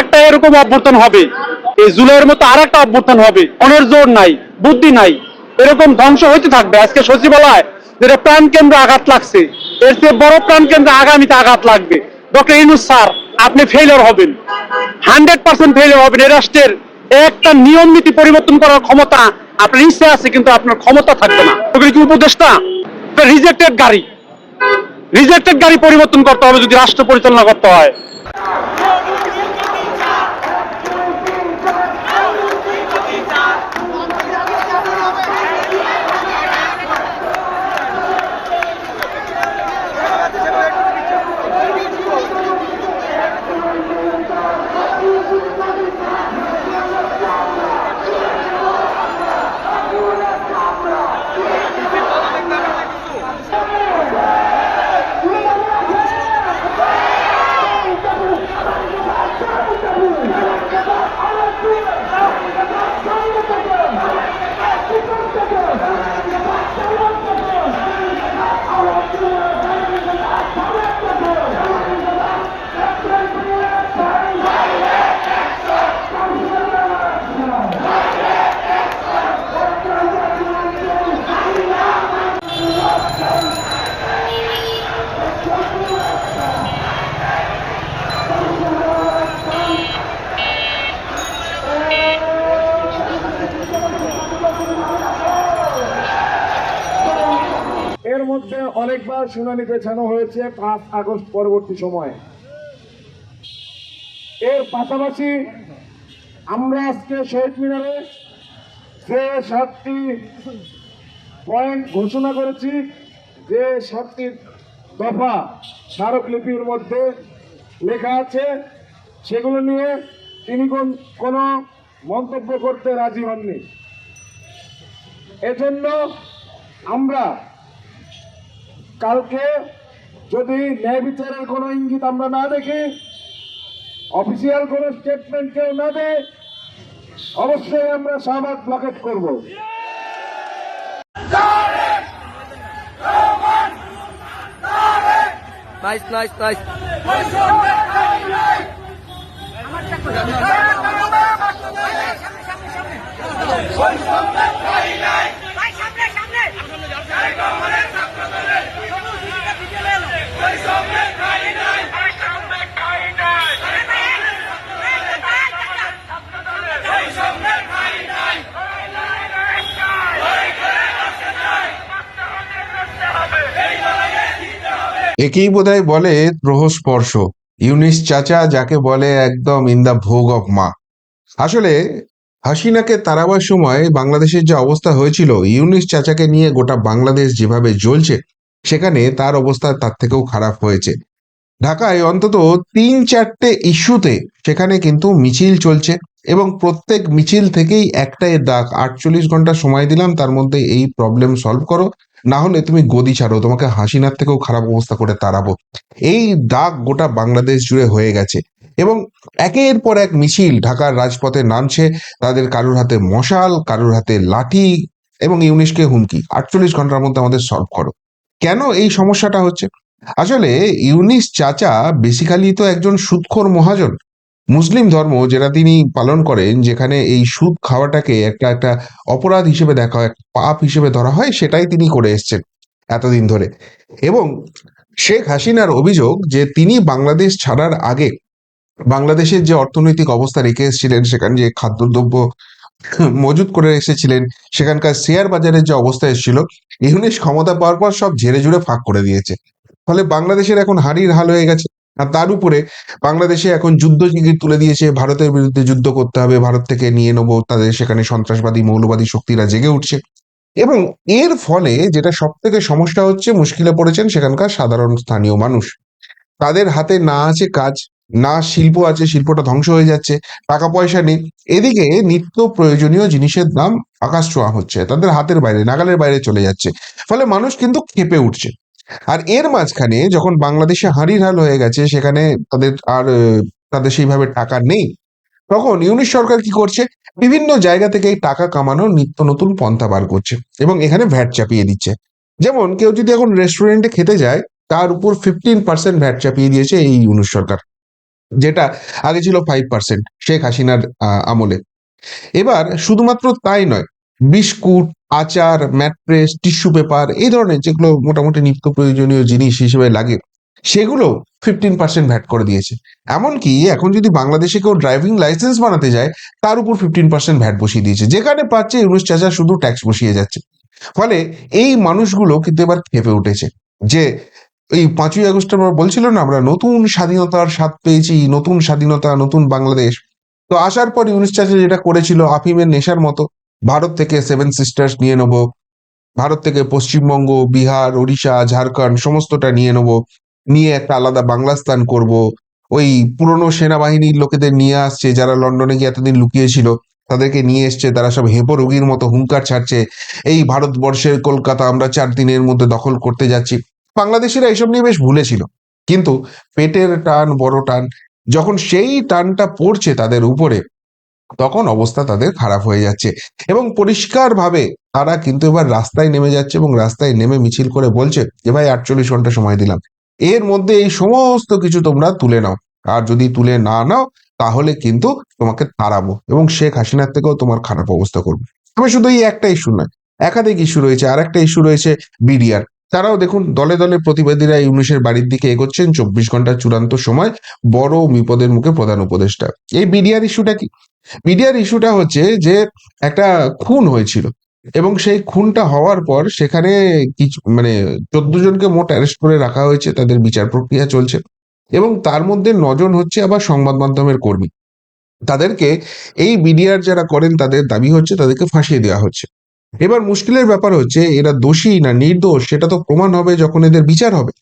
একটা এরকম অভ্যর্থন হবে। এই জুলাইয়ের মতো আর একটা অভ্যর্থন হবে। অনের জোর নাই, বুদ্ধি নাই। এরকম ধ্বংস হইতে থাকবে। আজকে সচিবালয় যেটা প্রাণ কেন্দ্র আঘাত লাগছে, এর চেয়ে বড় প্রাণ কেন্দ্রে আগামীতে আঘাত লাগবে। ডক্টর ইনুস স্যার, আপনি ফেলিওর হবেন। হান্ড্রেড পার্সেন্ট ফেলিওর হবেন। এই রাষ্ট্রের একটা নিয়ম নীতি পরিবর্তন করার ক্ষমতা আপনার ইচ্ছে আছে, কিন্তু আপনার ক্ষমতা থাকবে না। ওগুলি কি উপদেষ্টা রিজেক্টেড গাড়ি। রিজেক্টেড গাড়ি পরিবর্তন করতে হবে যদি রাষ্ট্র পরিচালনা করতে হয়। শুনানি পেছানো হয়েছে পাঁচ আগস্ট পরবর্তী সময়ে। এর পাশাপাশি আমরা আজকে শহীদ মিনারে যে সাতটি পয়েন্ট ঘোষণা করেছি, যে সাতটি দফা স্মারকলিপির মধ্যে লেখা আছে, সেগুলো নিয়ে তিনি কোন- কোনো মন্তব্য করতে রাজি হননি। এজন্য আমরা কালকে যদি ন্যায় বিচারের কোনো ইঙ্গিত আমরা না দেখি অফিসিয়াল কোনো স্টেটমেন্ট কেউ না দেয় অবশ্যই আমরা শাহবাগ ব্লকেট করব Nice, nice, nice. ভাই একেই বোধহয় বলে গ্রহস্পর্শ ইউনিস চাচা যাকে বলে একদম ইন দ্য ভোগ অফ মা। আসলে, হাসিনাকে তাড়াবার সময় বাংলাদেশের যে অবস্থা হয়েছিল, ইউনিস চাচাকে নিয়ে গোটা বাংলাদেশ যেভাবে জ্বলছে, সেখানে তার অবস্থা তার থেকেও খারাপ হয়েছে। ঢাকায় অন্তত তিন চারটে ইস্যুতে সেখানে কিন্তু মিছিল চলছে। এবং প্রত্যেক মিছিল থেকেই একটাই ডাক, আটচল্লিশ ঘণ্টা সময় দিলাম, তার মধ্যে এই প্রবলেম সলভ করো। না হলে তুমি গদি ছাড়ো, তোমাকে হাসিনার থেকেও খারাপ অবস্থা করে তাড়াবো। এই ডাক গোটা বাংলাদেশ জুড়ে হয়ে গেছে এবং একের পর এক মিছিল ঢাকার রাজপথে নামছে, তাদের কারোর হাতে মশাল, কারোর হাতে লাঠি এবং ইউনিশকে হুমকি। আটচল্লিশ ঘণ্টার মধ্যে আমাদের সলভ করো। কেন এই সমস্যাটা হচ্ছে? আসলে ইউনিস চাচা বেসিক্যালি তো একজন সুদখোর মহাজন। মুসলিম ধর্ম যেটা তিনি পালন করেন, যেখানে এই সুদ খাওয়াটাকে একটা একটা অপরাধ হিসেবে দেখা হয় পাপ হিসেবে ধরা হয়, সেটাই তিনি করে এসছেন এতদিন ধরে। এবং শেখ হাসিনার অভিযোগ যে তিনি বাংলাদেশ ছাড়ার আগে বাংলাদেশের যে অর্থনৈতিক অবস্থা রেখে এসেছিলেন, সেখানে যে খাদ্যদ্রব্য মজুত করে এসেছিলেন, সেখানকার শেয়ার বাজারের যে অবস্থা এসেছিল, ইউনিশ ক্ষমতা পাওয়ার পর সব ঝেড়ে ঝুড়ে ফাঁক করে দিয়েছে। ফলে বাংলাদেশের এখন হাড়ির হাল হয়ে গেছে। আর তার উপরে বাংলাদেশে এখন যুদ্ধ জিগির তুলে দিয়েছে, ভারতের বিরুদ্ধে যুদ্ধ করতে হবে, ভারত থেকে নিয়ে নেব তাদের সেখানে সন্ত্রাসবাদী, মৌলবাদী শক্তিরা জেগে উঠছে। এবং এর ফলে যেটা সব থেকে সমস্যা হচ্ছে, মুশকিলে পড়েছেন সেখানকার সাধারণ স্থানীয় মানুষ। তাদের হাতে না আছে কাজ, না শিল্প আছে, শিল্পটা ধ্বংস হয়ে যাচ্ছে, টাকা পয়সা নেই। এদিকে নিত্য প্রয়োজনীয় জিনিসের দাম আকাশ ছোঁয়া হচ্ছে, তাদের হাতের বাইরে, নাগালের বাইরে চলে যাচ্ছে। ফলে মানুষ কিন্তু খেপে উঠছে। আর এর মাঝখানে যখন বাংলাদেশে হাঁড়ির হাল হয়ে গেছে, সেখানে তাদের আর তাদের সেইভাবে টাকা নেই, তখন ইউনিশ সরকার কি করছে? বিভিন্ন জায়গা থেকে এই টাকা কামানোর নিত্য নতুন পন্থা বার করছে এবং এখানে ভ্যাট চাপিয়ে দিচ্ছে। যেমন কেউ যদি এখন রেস্টুরেন্টে খেতে যায়, তার উপর ফিফটিন পার্সেন্ট ভ্যাট চাপিয়ে দিয়েছে এই ইউনিশ সরকার, যেটা আগে ছিল ফাইভ পার্সেন্ট শেখ হাসিনার আমলে। এবার শুধুমাত্র তাই নয় বিস্কুট, আচার, ম্যাট্রেস, টিস্যু পেপার, এই ধরনের যেগুলো মোটামুটি নিত্য প্রয়োজনীয় জিনিস হিসেবে লাগে, সেগুলো ফিফটিন পার্সেন্ট ভ্যাট করে দিয়েছে। এমনকি এখন যদি বাংলাদেশে কেউ ড্রাইভিং লাইসেন্স বানাতে যায়, তার উপর ফিফটিন পার্সেন্ট ভ্যাট বসিয়ে দিয়েছে। যেখানে পাচ্ছে ইউনুস চাচা শুধু ট্যাক্স বসিয়ে যাচ্ছে। ফলে এই মানুষগুলো কিন্তু এবার খেপে উঠেছে যে, এই পাঁচই আগস্ট আমরা বলছিল না, আমরা নতুন স্বাধীনতার স্বাদ পেয়েছি, নতুন স্বাধীনতা, নতুন বাংলাদেশ। তো আসার পর ইউনুস চাচা যেটা করেছিল, আফিমের নেশার মতো ভারত থেকে সেভেন সিস্টার্স নিয়ে নেব। ভারত থেকে পশ্চিমবঙ্গ, বিহার, ওড়িশা, ঝাড়খণ্ড সমস্তটা নিয়ে নেব। নিয়ে একটা আলাদা বাংলাস্তান করব। ওই পুরনো সেনাবাহিনীর লোকেদের নিয়ে আসছে, যারা লন্ডনে গিয়ে এতদিন লুকিয়েছিল, তাদেরকে নিয়ে এসছে, তারা সব হেঁপো রোগীর মতো হুঙ্কার ছাড়ছে। এই ভারতবর্ষের কলকাতা আমরা চার দিনের মধ্যে দখল করতে যাচ্ছি। বাংলাদেশিরা এসব নিয়ে বেশ ভুলেছিল। কিন্তু পেটের টান, বড় টান, যখন সেই টানটা পড়ছে তাদের উপরে তখন অবস্থা তাদের খারাপ হয়ে যাচ্ছে। এবং পরিষ্কারভাবে তারা কিন্তু এবার রাস্তায় নেমে যাচ্ছে এবং রাস্তায় নেমে মিছিল করে বলছে যে, ভাই, আটচল্লিশ ঘণ্টা সময় দিলাম। এর মধ্যে এই সমস্ত কিছু তোমরা তুলে নাও। আর যদি তুলে না নাও, তাহলে কিন্তু তোমাকে তাড়াবো এবং শেখ হাসিনার থেকেও তোমার খারাপ অবস্থা করব। তবে শুধু এই একটা ইস্যু নয়, একাধিক ইস্যু রয়েছে। আর একটা ইস্যু রয়েছে বিডিআর তারাও দেখুন, দলে দলে প্রতিবাদীরা ইউনুসের বাড়ির দিকে এগোচ্ছেন। চব্বিশ ঘণ্টার চূড়ান্ত সময় বড় বিপদের মুখে প্রধান উপদেষ্টা। এই বিডিআর ইস্যুটা কি? বিডিআর ইস্যুটা হচ্ছে যে একটা খুন হয়েছিল এবং সেই খুনটা হওয়ার পর সেখানে কিছু মানে চোদ্দ জনকে মোট অ্যারেস্ট করে রাখা হয়েছে, তাদের বিচার প্রক্রিয়া চলছে এবং তার মধ্যে নজন হচ্ছে আবার সংবাদ মাধ্যমের কর্মী। তাদেরকে এই বিডিআর যারা করেন তাদের দাবি হচ্ছে তাদেরকে ফাঁসিয়ে দেওয়া হচ্ছে। এবার মুশকিলের ব্যাপার হচ্ছে এরা দোষী না নির্দোষ সেটা তো প্রমাণ হবে যখন এদের বিচার হবে।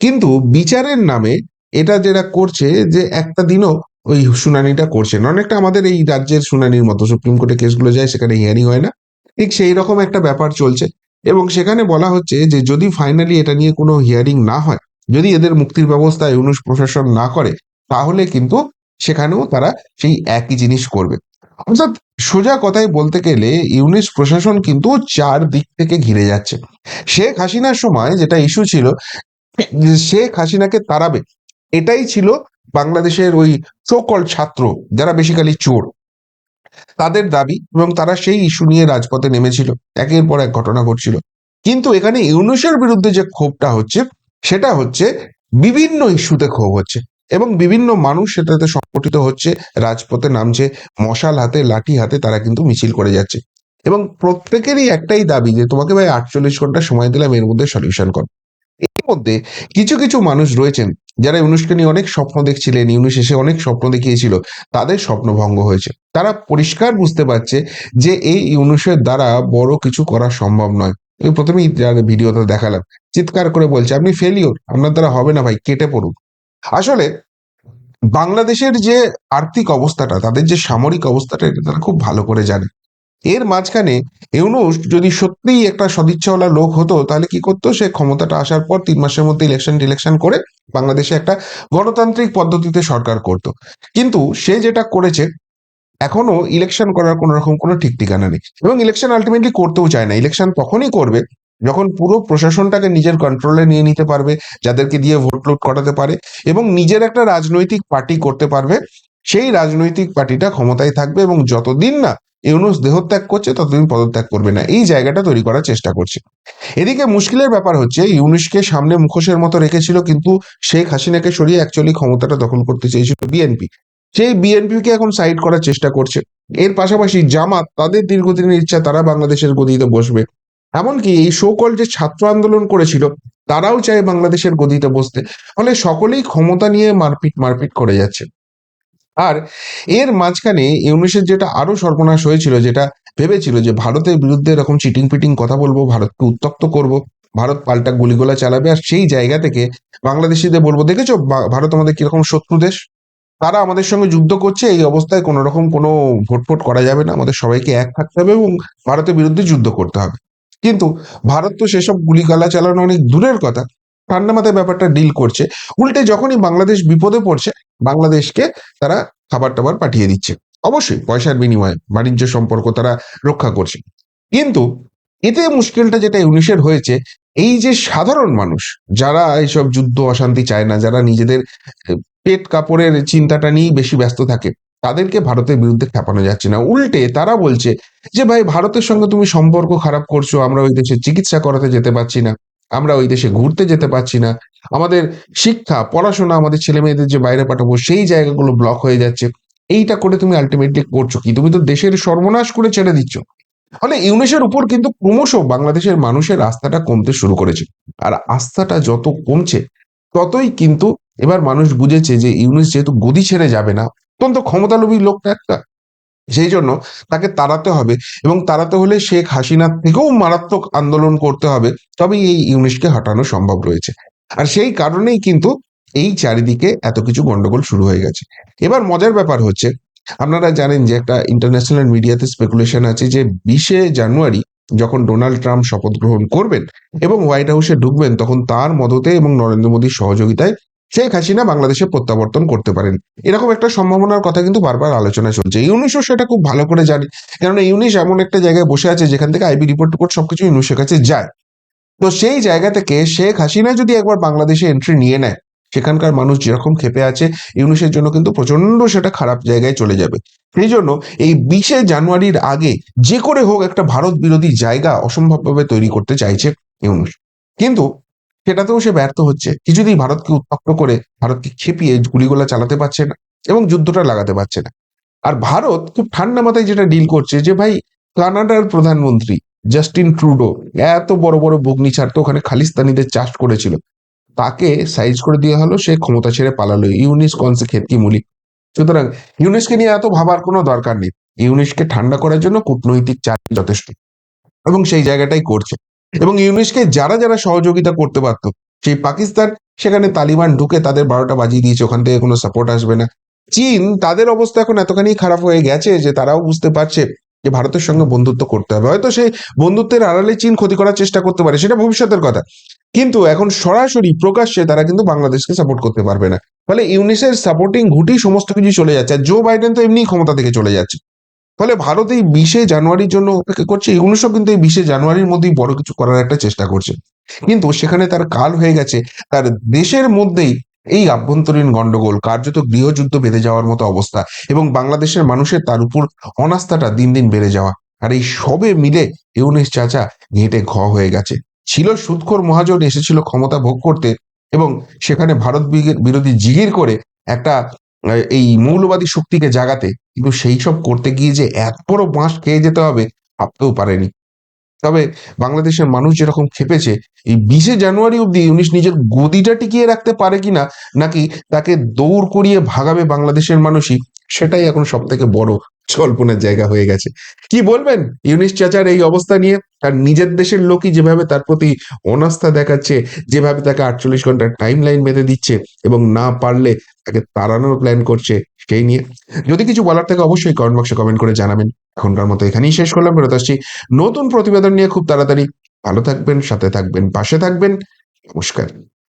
কিন্তু বিচারের নামে এটা যেটা করছে যে একটা দিনও ওই শুনানিটা করছে না অনেকটা আমাদের এই রাজ্যের শুনানির মতো। সুপ্রিম কোর্টে কেসগুলো যায়, সেখানে হিয়ারিং হয় না। ঠিক সেই রকম একটা ব্যাপার চলছে এবং সেখানে বলা হচ্ছে যে, যদি ফাইনালি এটা নিয়ে কোনো হিয়ারিং না হয়, যদি এদের মুক্তির ব্যবস্থা ইউনুস প্রশাসন না করে, তাহলে কিন্তু সেখানেও তারা সেই একই জিনিস করবে। অর্থাৎ সোজা কথায় বলতে গেলে, ইউনিস প্রশাসন কিন্তু চার দিক থেকে ঘিরে যাচ্ছে। শেখ হাসিনার সময় যেটা ইস্যু ছিল, শেখ হাসিনাকে তাড়াবে, এটাই ছিল বাংলাদেশের ওই সকল ছাত্র যারা বেসিক্যালি চোর, তাদের দাবি এবং তারা সেই ইস্যু নিয়ে রাজপথে নেমেছিল। একের পর এক ঘটনা ঘটছিল। কিন্তু এখানে ইউনুসের বিরুদ্ধে যে ক্ষোভটা হচ্ছে, সেটা হচ্ছে বিভিন্ন ইস্যুতে ক্ষোভ হচ্ছে এবং বিভিন্ন মানুষ সেটাতে সংগঠিত হচ্ছে, রাজপথে নামছে, মশাল হাতে, লাঠি হাতে তারা কিন্তু মিছিল করে যাচ্ছে। এবং প্রত্যেকেরই একটাই দাবি যে, তোমাকে ভাই আটচল্লিশ ঘণ্টা সময় দিলাম, এর মধ্যে সলিউশন কর। এর মধ্যে কিছু কিছু মানুষ রয়েছেন যারা ইউনুসকে নিয়ে অনেক স্বপ্ন দেখছিলেন, ইউনুস এসে অনেক স্বপ্ন দেখিয়েছিল, তাদের স্বপ্ন ভঙ্গ হয়েছে। তারা পরিষ্কার বুঝতে পারছে যে এই ইউনুসের দ্বারা বড় কিছু করা সম্ভব নয়। আমি প্রথমেই যার ভিডিওতে দেখালাম, চিৎকার করে বলছে, আপনি ফেলিওর আপনার দ্বারা হবে না ভাই, কেটে পড়ুন। আসলে বাংলাদেশের যে আর্থিক অবস্থাটা, তাদের যে সামরিক অবস্থাটা, এটা তারা খুব ভালো করে জানে। এর মাঝখানে ইউনুস যদি সত্যিই একটা সদিচ্ছাওয়ালা লোক হতো, তাহলে কি করতো? সে ক্ষমতাটা আসার পর তিন মাসের মধ্যে ইলেকশন টিলেকশন করে বাংলাদেশে একটা গণতান্ত্রিক পদ্ধতিতে সরকার করত। কিন্তু সে যেটা করেছে, এখনও ইলেকশন করার কোনো রকম কোনো ঠিক ঠিকানা নেই। এবং ইলেকশন আলটিমেটলি করতেও চায় না। ইলেকশন তখনই করবে যখন পুরো প্রশাসনটাকে নিজের কন্ট্রোলে নিয়ে নিতে পারবে, যাদেরকে দিয়ে ভোট লুট করাতে পারে এবং নিজের একটা রাজনৈতিক পার্টি করতে পারবে। সেই রাজনৈতিক পার্টিটা ক্ষমতায় থাকবে এবং যতদিন না ইউনুস দেহত্যাগ করছে, ততদিন পদত্যাগ করবে না। এই জায়গাটা তৈরি করার চেষ্টা করছে। এদিকে মুশকিলের ব্যাপার হচ্ছে, ইউনুসকে সামনে মুখোশের মতো রেখেছিল, কিন্তু শেখ হাসিনাকে সরিয়ে অ্যাকচুয়ালি ক্ষমতাটা দখল করতে চেয়েছিল বিএনপি সেই বিএনপিকে এখন সাইড করার চেষ্টা করছে। এর পাশাপাশি জামাত, তাদের দীর্ঘদিনের ইচ্ছা, তারা বাংলাদেশের গদিতে বসবে। এমনকি এই শোকল যে ছাত্র আন্দোলন করেছিল, তারাও চায় বাংলাদেশের গদিতে বসতে। ফলে সকলেই ক্ষমতা নিয়ে মারপিট মারপিট করে যাচ্ছে। আর এর মাঝখানে ইউনিসের যেটা আরও সর্বনাশ হয়েছিল, যেটা ভেবেছিল যে ভারতের বিরুদ্ধে এরকম চিটিং পিটিং কথা বলব, ভারতকে উত্তক্ত করব, ভারত পাল্টা গুলিগোলা চালাবে, আর সেই জায়গা থেকে বাংলাদেশিদের বলব, দেখেছ ভারত আমাদের কীরকম শত্রু দেশ? তারা আমাদের সঙ্গে যুদ্ধ করছে, এই অবস্থায় কোনো রকম কোনো ভোটফোট করা যাবে না, আমাদের সবাইকে এক থাকতে হবে এবং ভারতের বিরুদ্ধে যুদ্ধ করতে হবে। কিন্তু ভারত তো সেসব গুলিগালা চালানো অনেক দূরের কথা। ঠান্ডা মাথায় ব্যাপারটা ডিল করছে। উল্টে যখনই বাংলাদেশ বিপদে পড়ছে, বাংলাদেশকে তারা খাবার টাবার পাঠিয়ে দিচ্ছে। অবশ্যই পয়সার বিনিময়ে বাণিজ্য সম্পর্ক তারা রক্ষা করছে। কিন্তু এতে মুশকিলটা যেটা ইউনিশের হয়েছে, এই যে সাধারণ মানুষ, যারা এইসব যুদ্ধ অশান্তি চায় না, যারা নিজেদের পেট কাপড়ের চিন্তাটা নিয়েই বেশি ব্যস্ত থাকে, তাদেরকে ভারতের বিরুদ্ধে খেপানো যাচ্ছে না। উল্টে তারা বলছে যে, ভাই, ভারতের সঙ্গে তুমি সম্পর্ক খারাপ করছ, আমরা ওই দেশে চিকিৎসা করাতে যেতে পারছি না। আমরা ওই দেশে ঘুরতে যেতে পারছি না। আমাদের শিক্ষা, পড়াশোনা, আমাদের ছেলে মেয়েদের যে বাইরে পাঠাবো, সেই জায়গাগুলো ব্লক হয়ে যাচ্ছে। এইটা করে তুমি আলটিমেটলি করছ কি? তুমি তো দেশের সর্বনাশ করে ছেড়ে দিচ্ছ। ফলে ইউনিসের উপর কিন্তু ক্রমশ বাংলাদেশের মানুষের আস্থাটা কমতে শুরু করেছে। আর আস্থাটা যত কমছে, ততই কিন্তু এবার মানুষ বুঝেছে যে ইউনিস যেহেতু গদি ছেড়ে যাবে না, অত্যন্ত ক্ষমতালোভী লোকটা একটা। সেই জন্য তাকে তাড়াতে হবে এবং তাড়াতে হলে শেখ হাসিনার থেকেও মারাত্মক আন্দোলন করতে হবে। তবেই এই ইউনিসকে হটানো সম্ভব রয়েছে। আর সেই কারণেই কিন্তু এই চারিদিকে এত কিছু গন্ডগোল শুরু হয়ে গেছে। এবার মজার ব্যাপার হচ্ছে, আপনারা জানেন যে একটা ইন্টারন্যাশনাল মিডিয়াতে স্পেকুলেশন আছে যে বিশে জানুয়ারি যখন ডোনাল্ড ট্রাম্প শপথ গ্রহণ করবেন এবং হোয়াইট হাউসে ঢুকবেন, তখন তার মদতে এবং নরেন্দ্র মোদীর সহযোগিতায় শেখ হাসিনা বাংলাদেশে প্রত্যাবর্তন করতে পারেন। এরকম একটা সম্ভাবনার কথা কিন্তু বারবার আলোচনা চলছে। ইউনিশও সেটা খুব ভালো করে জানে। কেননা ইউনিশ এমন একটা জায়গায় বসে আছে যেখান থেকে আইবি রিপোর্ট টিপোর্ট সবকিছু ইউনিশের কাছে যায়। তো সেই জায়গা থেকে শেখ হাসিনা যদি একবার বাংলাদেশে এন্ট্রি নিয়ে নেয়, সেখানকার মানুষ যেরকম ক্ষেপে আছে ইউনিশের জন্য কিন্তু প্রচণ্ড সেটা খারাপ জায়গায় চলে যাবে। সেই জন্য এই বিশে জানুয়ারির আগে যে করে হোক একটা ভারত বিরোধী জায়গা অসম্ভবভাবে তৈরি করতে চাইছে ইউনিশ কিন্তু সেটাতেও সে ব্যর্থ হচ্ছে। কিছুতেই ভারতকে উত্তপ্ত করে, ভারতকে খেপিয়ে গুলিগোলা চালাতে পারছে না এবং যুদ্ধটা লাগাতে পারছে না। আর ভারত খুব ঠান্ডা মাথায় যেটা ডিল করছে যে, ভাই, কানাডার প্রধানমন্ত্রী জাস্টিন ট্রুডো এত বড় বড় বগ্নি ছাড়তো ওখানে খালিস্তানিদের চাষ করেছিল। তাকে সাইজ করে দেওয়া হলো, সে ক্ষমতা ছেড়ে পালালো ইউনিস কনসে খেতকি মুলি সুতরাং ইউনিসকে নিয়ে এত ভাবার কোনো দরকার নেই। ইউনিসকে ঠান্ডা করার জন্য কূটনৈতিক চাপ যথেষ্ট এবং সেই জায়গাটাই করছে। এবং ইউনিসকে যারা যারা সহযোগিতা করতে পারতো, সেই পাকিস্তান, সেখানে তালিবান ঢুকে তাদের বারোটা বাজিয়ে দিয়েছে, ওখান থেকে কোনো সাপোর্ট আসবে না। চীন, তাদের অবস্থা এখন এতখানি খারাপ হয়ে গেছে যে তারাও বুঝতে পারছে যে ভারতের সঙ্গে বন্ধুত্ব করতে হবে। হয়তো সেই বন্ধুত্বের আড়ালে চীন ক্ষতি করার চেষ্টা করতে পারে, সেটা ভবিষ্যতের কথা। কিন্তু এখন সরাসরি প্রকাশ্যে তারা কিন্তু বাংলাদেশকে সাপোর্ট করতে পারবে না। ফলে ইউনিসের সাপোর্টিং ঘুটি সমস্ত কিছু চলে যাচ্ছে, আর জো বাইডেন তো এমনি ক্ষমতা থেকে চলে যাচ্ছে। ফলে ভারত এই বিশে জানুয়ারির জন্য অপেক্ষা করছে ইউনিশও কিন্তু এই বিশে জানুয়ারির মধ্যেই বড় কিছু করার একটা চেষ্টা করছে। কিন্তু সেখানে তার কাল হয়ে গেছে, তার দেশের মধ্যেই এই আভ্যন্তরীণ গন্ডগোল কার্যত গৃহযুদ্ধ বেঁধে যাওয়ার মতো অবস্থা এবং বাংলাদেশের মানুষের তার উপর অনাস্থাটা দিন দিন বেড়ে যাওয়া। আর এই সবে মিলে ইউনিস চাচা ঘেঁটে ঘ হয়ে গেছে। ছিল সুদখোর মহাজন, এসেছিল ক্ষমতা ভোগ করতে এবং সেখানে ভারত বিরোধী জিগির করে একটা এই মৌলবাদী শক্তিকে জাগাতে, কিন্তু সেই সব করতে গিয়ে যে এত বড় বাঁশ খেয়ে যেতে হবে, ভাবতেও পারেনি। তবে বাংলাদেশের মানুষ যেরকম খেপেছে, এই বিশে জানুয়ারি অব্দি ইউনিশ নিজের গদিটা টিকিয়ে রাখতে পারে কিনা, নাকি তাকে দৌড় করিয়ে ভাগাবে বাংলাদেশের মানুষই, সেটাই এখন সব থেকে বড় জল্পনার জায়গা হয়ে গেছে। কি বলবেন ইউনিশ চাচার এই অবস্থা নিয়ে? তার নিজের দেশের লোকই যেভাবে তার প্রতি অনাস্থা দেখাচ্ছে, যেভাবে তাকে আটচল্লিশ ঘণ্টার টাইম লাইন বেঁধে দিচ্ছে এবং না পারলে তাকে তাড়ানোর প্ল্যান করছে সেই নিয়ে। যদি কিছু বলার থাকে অবশ্যই কমেন্ট বক্সে কমেন্ট করে জানাবেন। এখনকার মতো এখানেই শেষ করলাম, ফেরত আসছি নতুন প্রতিবেদন নিয়ে খুব তাড়াতাড়ি। ভালো থাকবেন, সাথে থাকবেন, পাশে থাকবেন। নমস্কার।